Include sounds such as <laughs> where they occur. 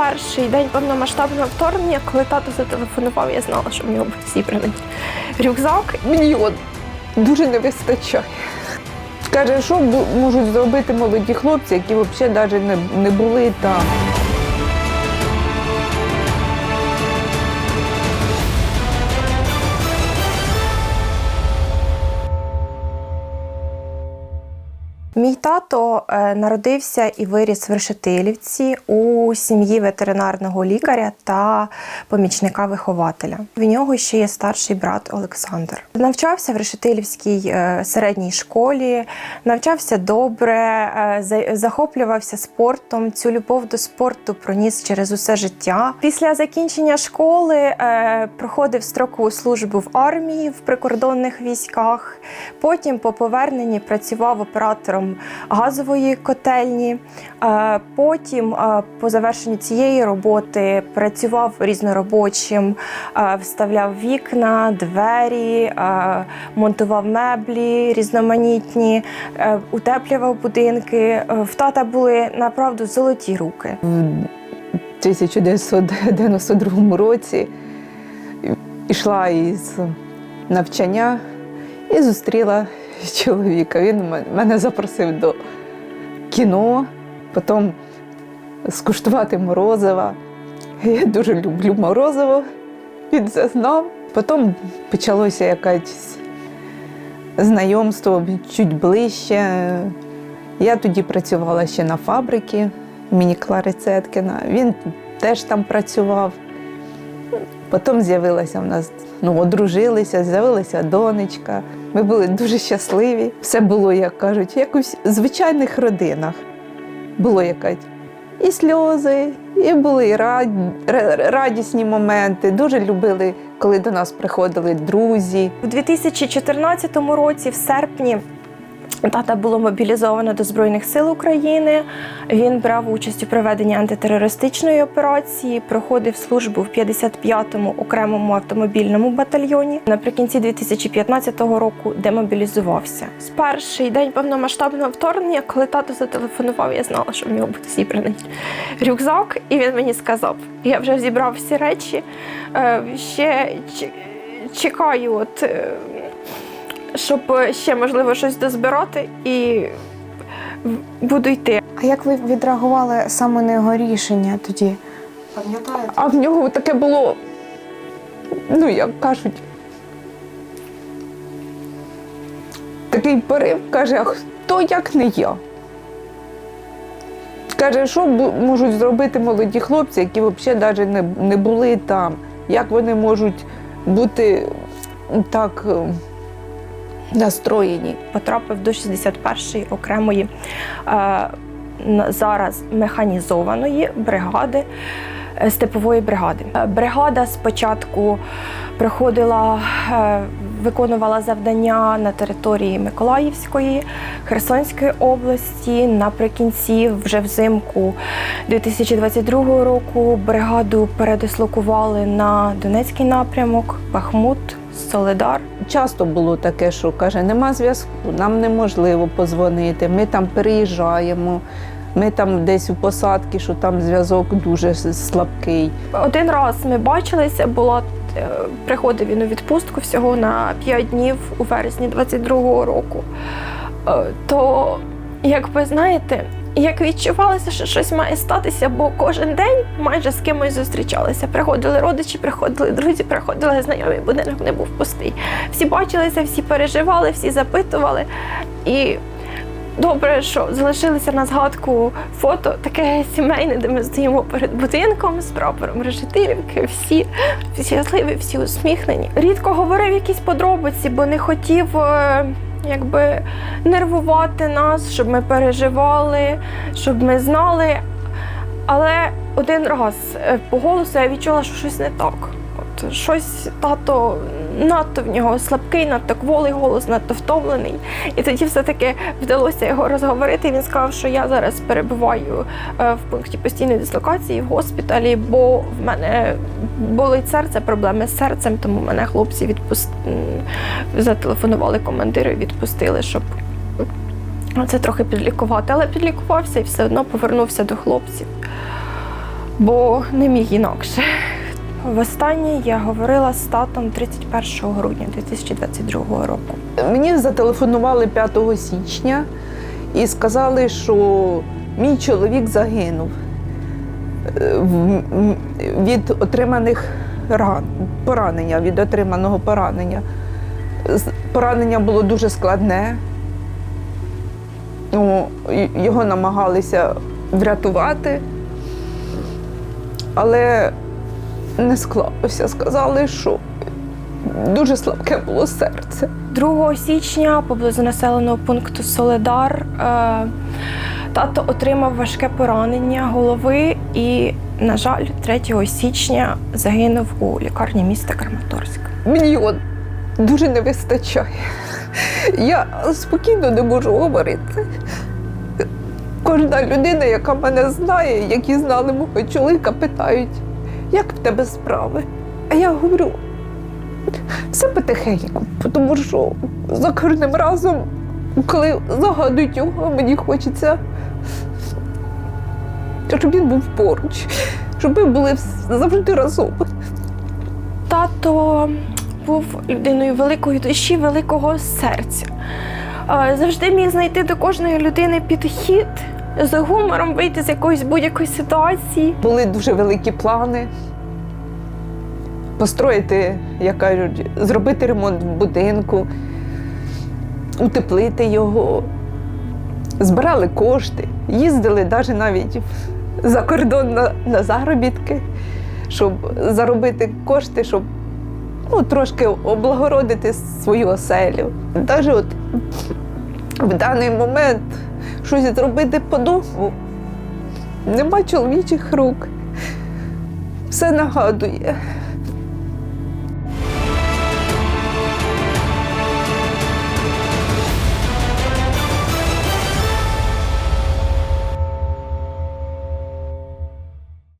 перший день повномасштабного вторгнення, коли тато зателефонував, я знала, що в нього був зібраний рюкзак. Мені його дуже не вистачає. Каже, що можуть зробити молоді хлопці, які взагалі навіть не, були там. Мій тато е, народився і виріс в Решетилівці у сім'ї ветеринарного лікаря та помічника вихователя. В нього ще є старший брат Олександр. Навчався в Решетилівській е, середній школі, навчався добре, е, захоплювався спортом. Цю любов до спорту проніс через усе життя. Після закінчення школи проходив строкову службу в армії в прикордонних військах. Потім по поверненні працював оператором газової котельні. Е, Потім, е, по завершенню цієї роботи, працював різноробочим, е, вставляв вікна, двері, монтував меблі різноманітні, утеплював будинки. В тата були направду золоті руки. В 1992 році йшла із навчання і зустріла <laughs> чоловіка. Він мене запросив до кіно, потім скуштувати морозива. Я дуже люблю морозиво, він це знав. Потім почалося якесь знайомство чуть ближче. Я тоді працювала ще на фабриці імені Клари Цеткіна. Він теж там працював. Потім з'явилася в нас, ну, одружилися, з'явилася донечка. Ми були дуже щасливі. Все було, як кажуть, якось в звичайних родинах. Було якась і сльози, і були радісні моменти. Дуже любили, коли до нас приходили друзі. У 2014 році, в серпні, тата було мобілізовано до Збройних сил України. Він брав участь у проведенні антитерористичної операції, проходив службу в 55-му окремому автомобільному батальйоні. Наприкінці 2015 року демобілізувався. З перший день повномасштабного вторгнення, коли тато зателефонував, я знала, що в нього буде зібраний рюкзак, і він мені сказав: я вже зібрав всі речі. е, Ще чекаю, от е, щоб ще можливо щось дозбирати, і буду йти. А як ви відреагували саме на його рішення тоді? Пам'ятаєте? А в нього таке було, ну як кажуть, такий порив, каже, а хто як не я? Каже, що можуть зробити молоді хлопці, які взагалі навіть не, не були там. Як вони можуть бути так е, настроєні? Потрапив до 61-ї окремої е, зараз механізованої бригади. е, Степової бригади. Е, Бригада спочатку проходила, е, виконувала завдання на території Миколаївської, Херсонської області. Наприкінці, вже взимку 2022 року, бригаду передислокували на Донецький напрямок, Бахмут, Соледар. Часто було таке, що каже, нема зв'язку, нам неможливо позвонити, ми там переїжджаємо, ми там десь у посадці, що там зв'язок дуже слабкий. Один раз ми бачилися, була е, приходив він у відпустку всього на 5 днів у вересні 22-го року. Е, То, як ви знаєте, як відчувалося, що щось має статися, бо кожен день майже з кимось зустрічалися. Приходили родичі, приходили друзі, приходили знайомі, будинок не був пустий. Всі бачилися, всі переживали, всі запитували. І Добре, що залишилися на згадку фото таке сімейне, де ми стоїмо перед будинком з прапором Решетилівки. Всі щасливі, всі усміхнені. Рідко говорив якісь подробиці, бо не хотів е, якби нервувати нас, щоб ми переживали, щоб ми знали. Але один раз е, по голосу я відчула, що щось не так. Щось тато надто в нього слабкий, надто кволий голос, надто втомлений. І тоді все-таки вдалося його розговорити. Він сказав, що я зараз перебуваю е, в пункті постійної дислокації в госпіталі, бо в мене болить серце, проблеми з серцем, тому мене хлопці відпуст... зателефонували командири, відпустили, щоб це трохи підлікувати. Але підлікувався і все одно повернувся до хлопців. бо не міг інакше. Востаннє я говорила з татом 31 грудня 2022 року. Мені зателефонували 5 січня і сказали, що мій чоловік загинув е, від отриманих ран, поранення, від отриманого поранення. Поранення було дуже складне. Його намагалися врятувати, але не склалося. Сказали, що дуже слабке було серце. 2 січня поблизу населеного пункту Соледар е, тато отримав важке поранення голови і, на жаль, 3 січня загинув у лікарні міста Краматорськ. Мені його дуже не вистачає. Я спокійно не можу говорити. Кожна людина, яка мене знає, які знали мого чоловіка, питають, як в тебе справи? А я говорю, все потихеньку, тому що за кожним разом, коли загадують його, мені хочеться, щоб він був поруч, щоб ми були завжди разом. Тато був людиною великої душі, великого серця. Завжди міг знайти до кожної людини підхід з гумором вийти з якоїсь будь-якої ситуації. Були дуже великі плани. Построїти, як кажуть, зробити ремонт в будинку, утеплити його. Збирали кошти, їздили навіть навіть за кордон на, на заробітки, щоб заробити кошти, щоб ну, трошки облагородити свою оселю. Навіть от в даний момент щось зробити по дому Нема чоловічих рук. Все нагадує.